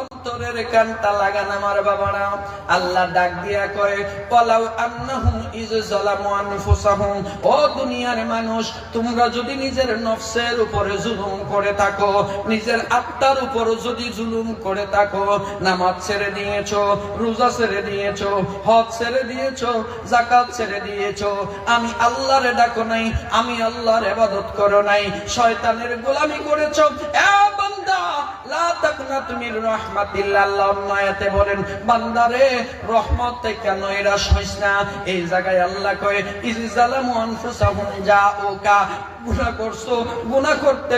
অন্তরের কানটা লাগান আমার বাবারা। আল্লাহ ডাক দিয়া পলাও আন্নাহুম ইজ জালামু আনফুসাহুম। ও দুনিয়ার মানুষ, তোমরা যদি নিজের নফসের উপরে জুলুম করে থাকো, নিজের আত্মার উপর যদি জুলুম করে থাকো, নামাজ ছেড়ে দিয়েছ, রোজা ছেড়ে দিয়েছ, হজ ছেড়ে দিয়েছ জাকাত ছেড়ে দিয়েছ, আমি আল্লাহরে ডাকো নাই, আমি আল্লাহর ইবাদত করো নাই, শয়তানের গোলামি করেছ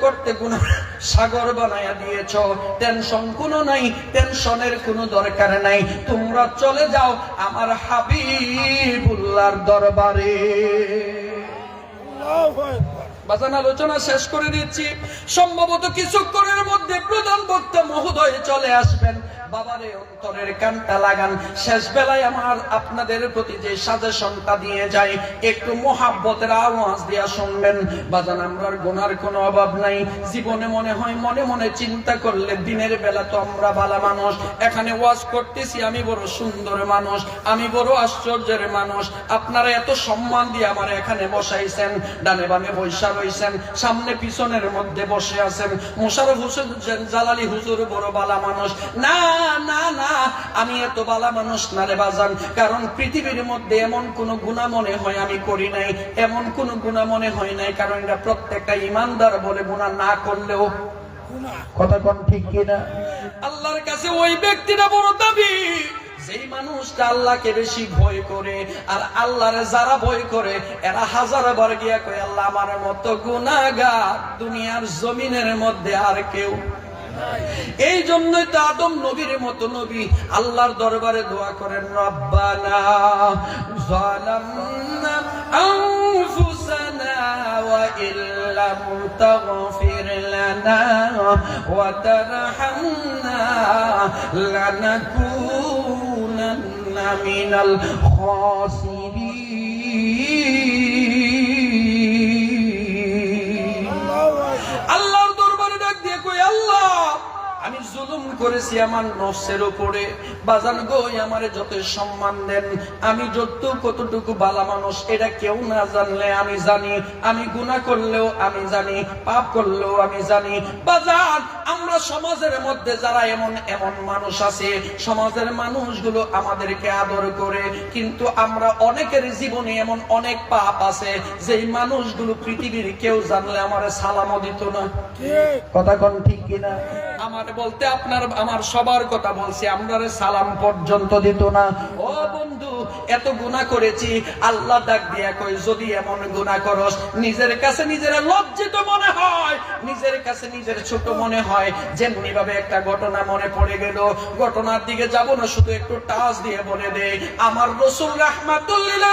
করতে সাগর বানায়া দিয়েছ। টেনশন কোনো নাই, টেনশনের কোনো দরকার নাই। তোমরা চলে যাও আমার হাবিবুল্লাহর দরবারে। বাজান আলোচনা শেষ করে দিচ্ছি। সম্ভবত কিছুক্ষণের মধ্যে প্রধান বক্তা মহোদয় চলে আসবেন। বাবারে অন্তরের কানটা লাগান। শেষ বেলায় আমার আপনাদের প্রতি যে সাজেশনটা দিয়ে যায়, একটু মোহাব্বতের আওয়াজ দিয়া শুনবেন। বাজান, আমরার গোনার কোনো অভাব নাই। জীবনে মনে হয় মনে মনে চিন্তা করলে দিনের বেলা তো আমরা বালা মানুষ। এখানে ওয়াজ করতেছি, আমি বড় সুন্দর মানুষ, আমি বড় আশ্চর্যের মানুষ। আপনারা এত সম্মান দিয়ে আমার এখানে বসাইছেন, ডানে বামে বৈশা রইছেন, সামনে পিছনের মধ্যে বসে আছেন। মোশারফ হোসেন জালালি হুজুর বড় বালা মানুষ। না না না আমি এত বালা মানুষ না রে বাজান। কারণ পৃথিবীর মধ্যে এমন কোন গুণা মনে হয় আমি করি নাই এমন কোন গুণা মনে হয় নাই কারণ এটা প্রত্যেকটা ইমানদার বলে গুণা না করলেও। কথা কোন ঠিক কিনা আল্লাহর কাছে ওই ব্যক্তিটা বড় দাবি যেই মানুষটা আল্লাহকে বেশি ভয় করে আর আল্লাহর যারা ভয় করে এরা হাজার বার গিয়া কয় আল্লাহ আমার মতো গুনাহগার দুনিয়ার জমিনের মধ্যে আর কেউ এই জন্যই তো আদম নবীর মতো নবী। আল্লাহর দরবারে দোয়া করেন, রব্বানা জালামনা আনফুসানা ওয়া ইল্লাম তাগফির লানা ওয়া তারহামনা লানাকুনান্না মিনাল খাসিরিন। করেছি আমার নফসের উপরে বাজান গো আমারে যত সম্মান দেন। আমি যত কতটুকু বালা মানুষ এটা কেউ না জানলে আমি জানি। আমি গুনাহ করলেও আমি জানি পাপ করলেও আমি জানি। বাজান আমরা সমাজের মধ্যে যারা এমন এমন মানুষ আছে সমাজের মানুষগুলো আমাদেরকে আদর করে। কিন্তু আমরা অনেকের জীবনে এমন অনেক পাপ আছে যেই মানুষগুলো পৃথিবীর কেউ জানলে আমার সালামও দিত না। কথা কোন ঠিক কিনা? আমার বলতে আপনার আমার সবার কথা বলছি আমরা সালাম পর্যন্ত দিত না। ও বন্ধু, এত গুনাহ করেছি, আল্লাহ ডাক দিয়া কই যদি এমন গুনাহ করস, নিজের কাছে নিজের লজ্জিত মনে হয়, নিজের কাছে নিজের ছোট মনে হয় যেমনি ভাবে একটা ঘটনা মনে পড়ে গেল, ঘটনার দিকে যাব না, শুধু একটু টাচ দিয়ে বলে দে, আমার রসুল রাহমাতুল্লিল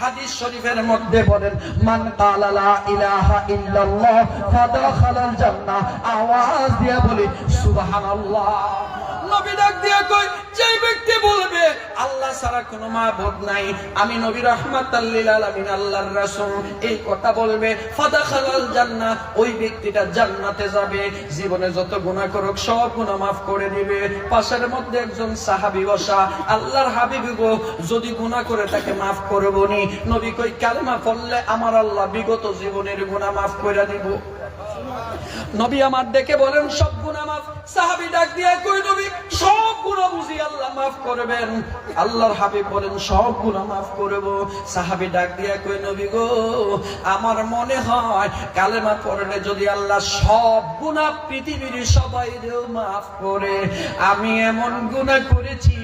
হাদিস শরীফের মধ্যে বলেন, মান কালা লা ইলাহা ইল্লাল্লাহ, ফাদাখালাল জান্নাহ। আওয়াজ দিয়ে বলি, সুবহানাল্লাহ। নবী ডাক কই যে ব্যক্তি বলবে, আল্লাহ ছাড়া কোনো নাই। আমি নবী রাহমাতাল লিল আলামিন, আল্লাহর রাসূল। এই কথা বলবে, ফাদাখালাল ওই ব্যক্তিটা জান্নাতে যাবে, জীবনে যত গুনাহ করুক, সব গুনাহ মাফ করে দিবে। পাশের মধ্যে একজন সাহাবী বসা, আল্লাহর হাবিব গো, যদি গুনাহ করে তাকে মাফ করবনি নবী কই কালেমা পড়লে আমার আল্লাহ বিগত জীবনের গুনাহ মাফ করে দিব। নবী আমার ডেকে বলেন, সব গুনাহ মাফ। সাহাবী ডাক দিয়ে কই নবী? সব গুনাহ বুঝি আল্লাহ মাফ করবেন। আল্লাহর হাবিব বলেন, সব গুনাহ মাফ করব। সাহাবী ডাক দিয়ে কই নবী গো, আমার মনে হয় কালেমা পড়লে যদি আল্লাহ সব গুনাহ পৃথিবীর সবাই মাফ করে, আমি এমন গুনাহ করেছি,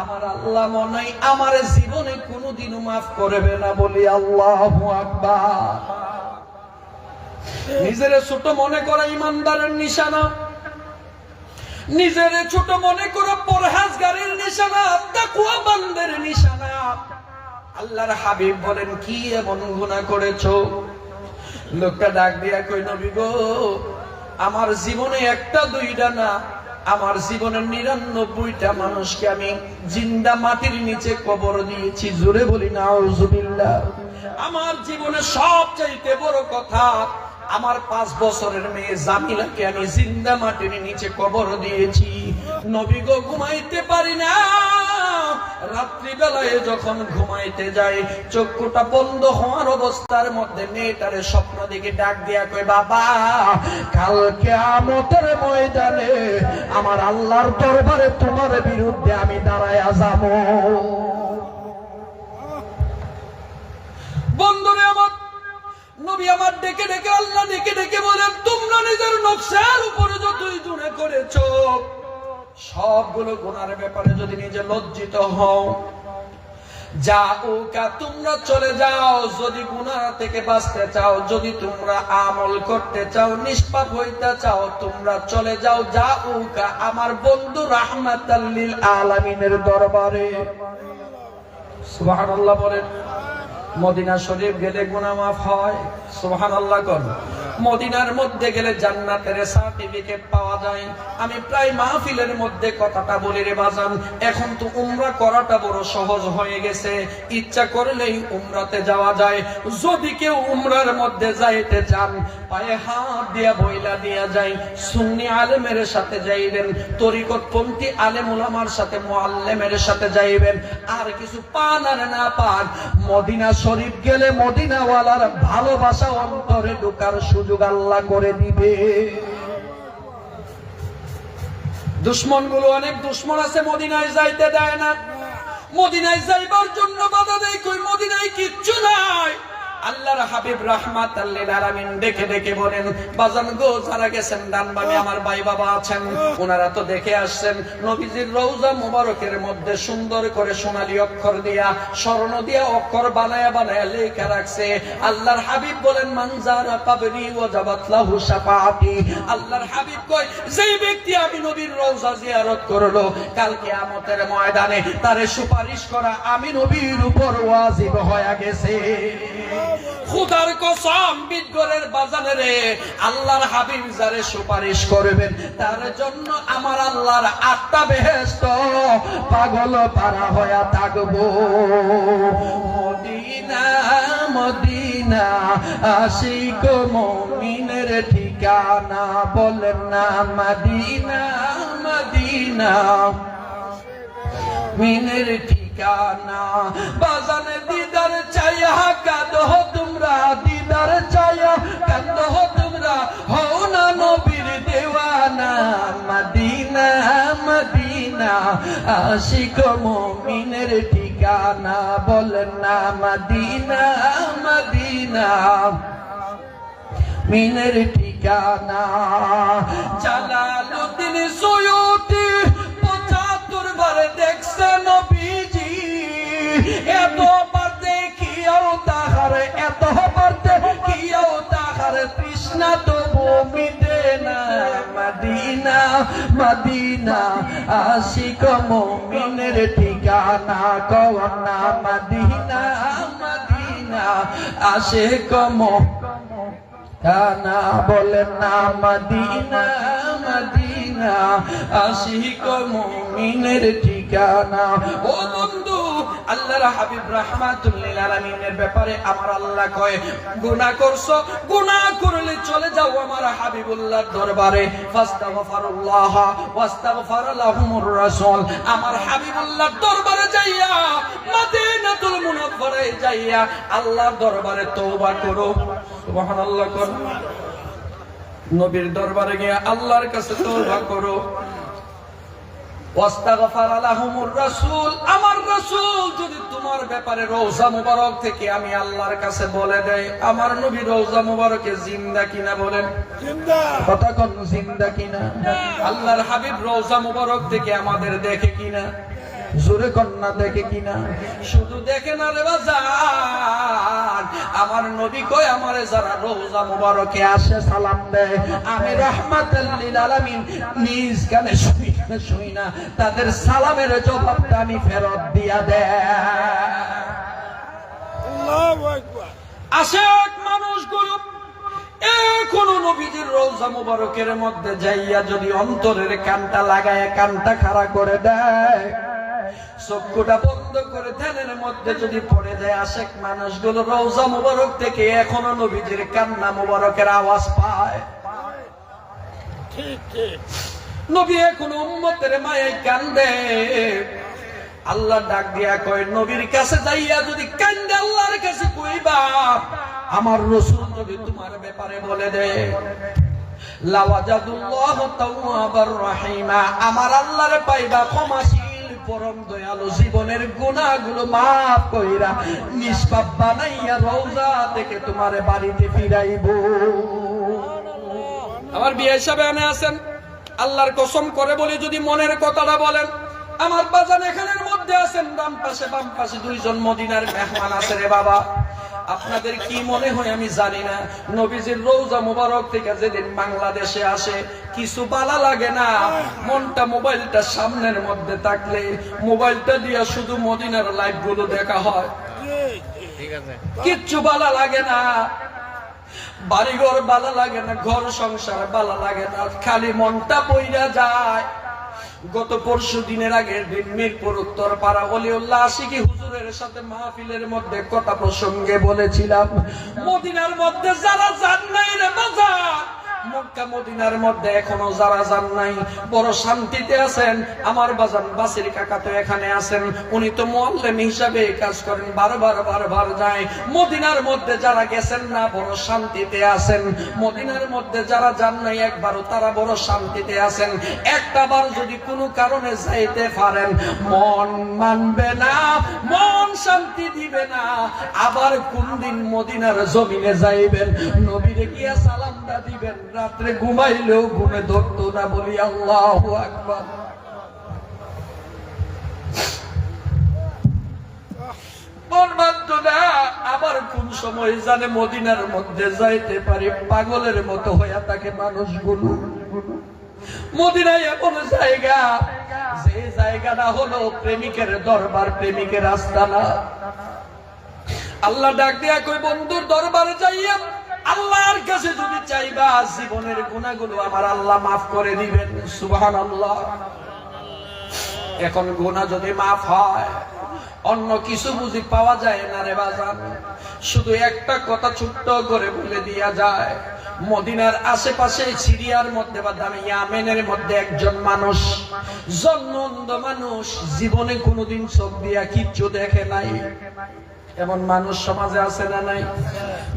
আমার আল্লাহ মনে আমার জীবনে কোনোদিনও মাফ করবে না বলি আল্লাহু আকবার। নিজের ছোট মনে করা ইমানদারের নিশানা। নিজের ছোট মনে করা পরহাজগারের নিশানা তাকুয়া বান্দের নিশানা। আল্লাহর হাবিব বলেন, কি এমন গুনাহ করেছ? লোকটা ডাক দিয়া কই নবী গো, আমার জীবনে একটা দুইটা না, আমার জীবনের নিরানব্বইটা মানুষকে আমি জিন্দা মাটির নিচে কবর দিয়েছি। জোরে বলি না আমার জীবনে সবচাইতে বড় কথা আমার পাঁচ বছরের মেয়ে জামিলাকে আমি জিন্দা মাটির নিচে কবর দিয়েছি। নবী গো, ঘুমাইতে পারি না। রাত্রিবেলায় যখন ঘুমাইতে যাই, চক্ষুটা বন্ধ হওয়ার অবস্থার মধ্যে মেয়েটারে স্বপ্ন দিকে ডাক দিয়া কই বাবা, কালকে আমতের ময়দানে আমার আল্লাহর দরবারে তোমার বিরুদ্ধে আমি দাঁড়ায়া যাব বন্ধুরে আমার নবী আমার ডেকে ডেকে আল্লাহ ডেকে ডেকে বলেন, তোমরা নিজের নকশার উপরে যতই জুড়ে করেছ, সবগুলো গুনার ব্যাপারে যদি নিজে লজ্জিত হও যা উকা তোমরা চলে যাও। যদি থেকে বাঁচতে চাও, যদি তোমরা আমল করতে চাও, নিষ্পাপ হইতে চাও, তোমরা চলে যাও। যা উকা আমার বন্ধু রাহমাতাল্লিল আলামিনের দরবারে। সুবহানাল্লাহ বলেন। মদিনা শরীফ গেলে গুনামাফ হয় সোহান আল্লাহ কর। মদিনার মধ্যে গেলে জান্নাতের সার্টিফিকেট পাওয়া যায়। আমি প্রায় মাহফিলের মধ্যে কথাটা বলি রে বাজান, এখন তো উমরা করাটা বড় সহজ হয়ে গেছে। ইচ্ছা করলেই উমরাতে যাওয়া যায়। যদি কেউ উমরার মধ্যে যাইতে চান, পায়ে হাত দিয়া বইলা দিয়া যায় সুন্নি আলেমের সাথে যাইবেন, তরিকতপন্থী আলেম উলামার সাথে মুআল্লিমের সাথে যাইবেন। আর কিছু পান আর না পান, মদিনা শরীফ গেলে মদিনাওয়ালার ভালোবাসা অন্তরে ঢোকার সুযোগ আল্লাহ করে দিবে। দুশ্মনগুলো অনেক দুশ্মন আছে, মদিনায় যাইতে দেয় না। মদিনায় যাইবার জন্য বাধা দেয় কই? মদিনায় কিচ্ছু নাই। আল্লাহর হাবিব রাহমাত আলামিন দেখে দেখে বলেন, বাজান গো, যারা গেছেন ডান বামে আমার ভাই বাবা আছেন, ওনারা তো দেখে আসছেন, নবীজির রওজা মুবারকের মধ্যে সুন্দর করে সোনালী অক্ষর দিয়া, স্বর্ণ দিয়া অক্ষর বানায়া বানায়া লেখা রাখছে। আল্লাহর হাবিব বলেন মানজারা কাবরি ওয়াজাবাত লাহু শাফাআতি। আল্লাহর হাবিব কয়, যেই ব্যক্তি আমি নবীর রওজা জিয়ারত করল, কাল কিয়ামতের ময়দানে তারে সুপারিশ করা আমি নবীর উপর ওয়াজিব হয়ে গেছে। খুদার কসম বিদগরের বাজানে রে, আল্লাহর হাবিব যারে সুপারিশ করবেন, তার জন্য আমার আল্লাহর আত্মা বেহেস্ত পাগল পারা হইয়া থাকব। মদিনা মদিনা, আশিক মমিনের ঠিকানা বলেন না, মদিনা মদিনা। মিনের ঠিকানা, বাজানে দিদার চাইয়া কাঁদ তোমরা দিদার চাইয়া কাঁদ তোমরা। হও না নবীর দেওয়ানা, মদিনা মদিনা। আশিক ঠিকানা বলেন না, মদিনা মদিনা। মিনের ঠিকানা। পঁচাত্তর বারে দেখছে নবীজি। এতবার দেখিয়াও তাহার এতবার দেখিয়াও তাহার তৃষ্ণা তবু মিটে না। মদিনা মদিনা, আশিক মমিনের ঠিকানা কওনা মদিনা মদিনা, আশিক মমিন বলেন না, মদিনা মদিনা, আশিক মুমিনের ঠিকানা। ও বন্ধু আল্লাহ কয় চলে যাও দরবারে। যাইয়া নবীর দরবারে গিয়ে আল্লাহর কাছে তওবা করো। আমার রাসূল যদি তোমার ব্যাপারে রওজা মুবারক থেকে আমি আল্লাহর কাছে বলে দেই আমার নবী রওজা মুবারকে জিন্দা কিনা বলেন? কথা কোন জিন্দা কিনা? আল্লাহর হাবিব মুবারক থেকে আমাদের দেখে কিনা? জোরে কন্যা দেখে কিনা? শুধু দেখে না রে আমার নবী কয় আমারে যারা রোজা মুবারকে আসে সালাম দেয় আমি রাহমাতাল লিল আলামিন নিজ কানে শুই না শুই না তাদের সালামের জবাবটা আমি ফেরত দিয়া দেয় আল্লাহু আকবার। আশেক মানুষগুলো এখনও নবীজির রোজা মুবারকের মধ্যে যাইয়া যদি অন্তরের কানটা লাগায় কানটা খাড়া করে দেয়। চক্ষুটা বন্ধ করে ধ্যানের মধ্যে যদি পড়ে যায় আশেক মানুষগুলো রওজা মুবারক থেকে এখনও নবীজির কান্না মুবারকের আওয়াজ পায়। ঠিক ঠিক। নবী এখনও উম্মতের মায়ায় কান্দে। আল্লাহ ডাক দিয়া কয়, নবীর কাছে যাইয়া যদি কান্দে আল্লাহর কাছে কইবা, আমার রসুল যদি তোমার ব্যাপারে বলে দে। আমার আল্লাহরে পাইবা ক্ষমাশীল, পরম দয়ালু জীবনের গুনাহগুলো মাফ কইরা নিষ্পাপ বানাইয়া রওজা থেকে তোমারে বাড়িতে ফিরাইবো। আমার বিয়ে হিসাবে আনে আছেন? আল্লাহর কসম করে বলে যদি মনের কথাটা বলেন আমার বাজান এখানের মধ্যে আছেন বাম পাশে বাম পাশে দুইজন মদিনার মেহমান আছে রে বাবা। আপনাদের কি মনে হয় আমি জানি না। নবীজির রৌজা মোবারক থেকে যেদিন বাংলাদেশে আসে কিছু বালা লাগে না। মনটা মোবাইলটা সামনের মধ্যে থাকলে মোবাইলটা দিয়া শুধু মদিনার লাইভগুলো দেখা হয়। কিচ্ছু বালা লাগে না। বাড়িঘর বালা লাগে না, ঘর সংসার বালা লাগে না, খালি মনটা পইরা যায়। গত পরশু দিনের আগে মিরপুর উত্তর পাড়া অলিউল্লাহ আশিকি হুজুরের সাথে মাহফিলের মধ্যে কথা প্রসঙ্গে বলেছিলাম, মদিনার মধ্যে যারা বাজার মক্কা মদিনার মধ্যে এখনও যারা যান নাই, বড় শান্তিতে আছেন। আমার বাজান বাসির কাকা তো এখানে আছেন। উনি তো মোয়াল্লেম হিসাবে কাজ করেন, বারবার বারবার যায়। মদিনার মধ্যে যারা গেছেন না, বড় শান্তিতে আছেন। মদিনার মধ্যে যারা যান নাই, একবারও তারা বড় শান্তিতে আছেন। একটা বার যদি কোনো কারণে যাইতে পারেন, মন মানবে না, মন শান্তি দিবে না। আবার কোন দিন মদিনার জমিনে যাইবেন, নবীরে গিয়া সালামটা দিবেন, রাত্রে ঘুমাইলেও ঘুমে ধরতো না বলি, আল্লাহ আকবার। আবার কোন সময় জানে মদিনার মধ্যে যাইতে পাগলের মতো হইয়া মানুষগুলো। মদিনায় এমন জায়গা, যে জায়গাটা হলো প্রেমিকের দরবার, প্রেমিকের আস্তানা। আল্লাহ ডাক দিয়া কই বন্ধুর দরবারে যাইয়া আল্লাহর কাছে যদি চাইবা, জীবনের গুণাগুলো আমার আল্লাহ মাফ করে দিবেন। সুবহান আল্লাহ এখন গুণা যদি মাফ হয়, অন্য কিছু বুঝি পাওয়া যায় না রে বাজান। শুধু একটা কথা ছোট্ট করে বলে দিয়া যায়, মদিনার আশেপাশে সিরিয়ার মধ্যে বা দামি ইয়ামেনের মধ্যে একজন মানুষ, জন্মন্ধ মানুষ, জীবনে কোনোদিন চোখ দিয়া কিচ্ছু দেখে নাই। এমন মানুষ সমাজে আছে না নাই?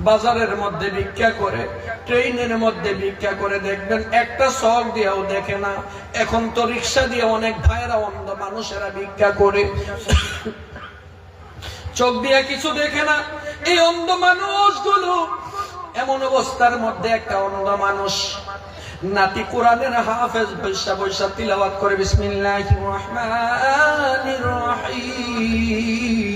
বাজারের মধ্যে ভিক্ষা করে, ট্রেনের মধ্যে ভিক্ষা করে দেখবেন একটা শখ দিয়েও দেখে না। এখন তো রিক্সা দিয়ে অনেক ভাইরা অন্ধ মানুষেরা ভিক্ষা করে। চোখ দিয়ে কিছু দেখে না। এই অন্ধ মানুষগুলো এমন অবস্থার মধ্যে একটা অন্ধ মানুষ। নাতি কোরআনের হাফেজ বৈশা বৈশা তিলাওয়াত করে, বিসমিল্লাহির রহমানির রহিম।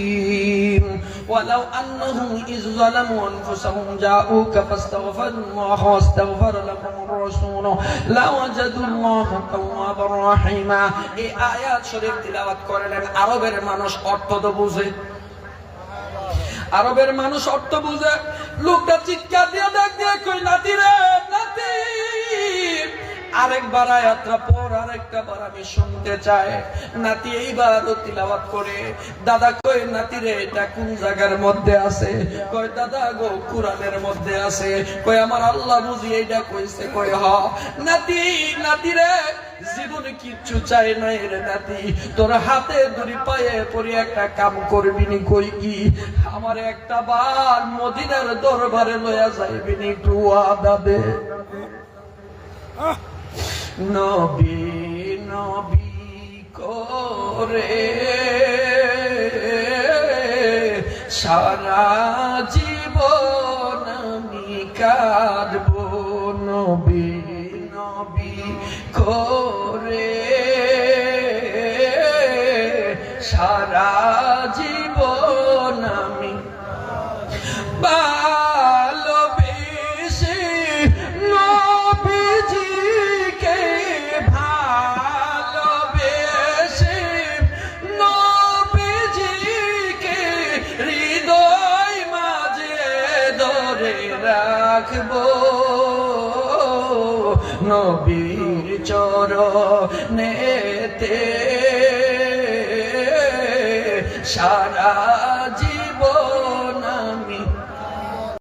ولو أنهم إذ ظلموا أنفسهم جاءوك فاستغفروا الله واستغفر لهم الرسول لوجدوا الله توابا رحيما এই আয়াত শরীফ তিলাওয়াত করলেন আরবের মানুষ অর্থ তো বুঝে আরবের মানুষ অর্থ বুঝে লোকটা চিৎকার দিয়ে দেখ দিয়ে কই নাতি রে নাতি আরেকবার আয়াতটা পর আরেকটা বার আমি শুনতে চাই। নাতি এইবার তিলাওয়াত করে, দাদা কই নাতি রে, এটা কোন জায়গার মধ্যে আছে? কয় দাদা গো, কোরআনের মধ্যে আছে। কই আমার আল্লাহ বুঝি এইটা কইছে। কই হ। নাতি নাতি রে, জীবনে কিচ্ছু চাই নাই রে নাতি। তোর হাতে ধরি পায়ে পরি একটা কাম করবি নি কই কি? আমার একটা বার মদিনার দরবারে লয়া যাইবি নি একটু আদা দে। নবী নবী করে সারা জীবন আমি কাঁদব। নবী নবী করে সারা